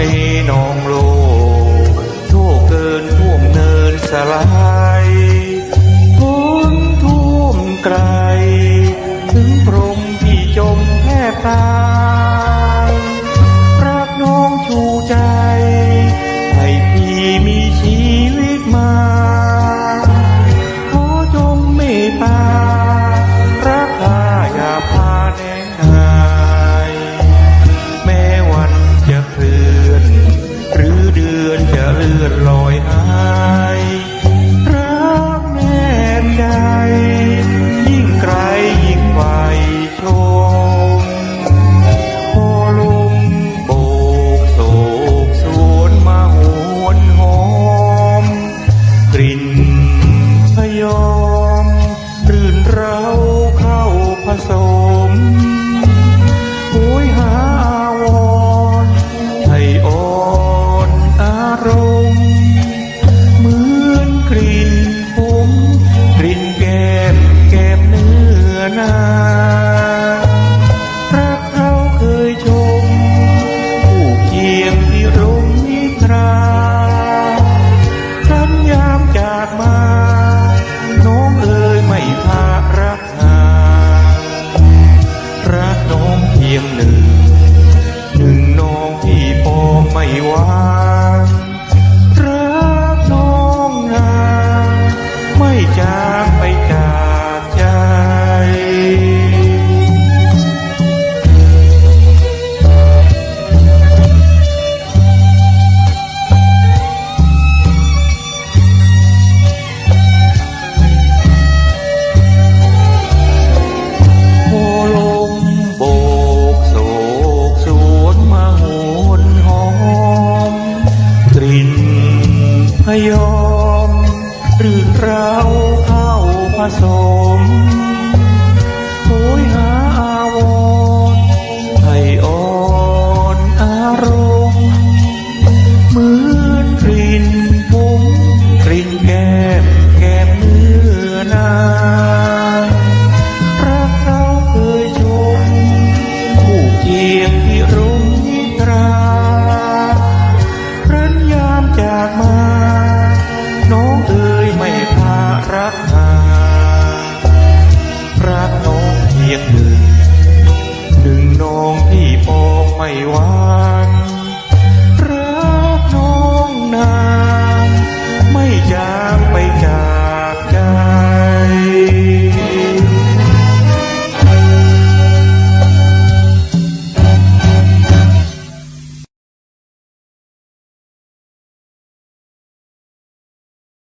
นี้นองโลทุกเกินท่วมเนินสลายทุนท่วมไกล ถึงพรมที่จมแพร่พลา สม รื่นราเข้าผสมียงมือหนึ่งน้องพี่ปองไม่ว่า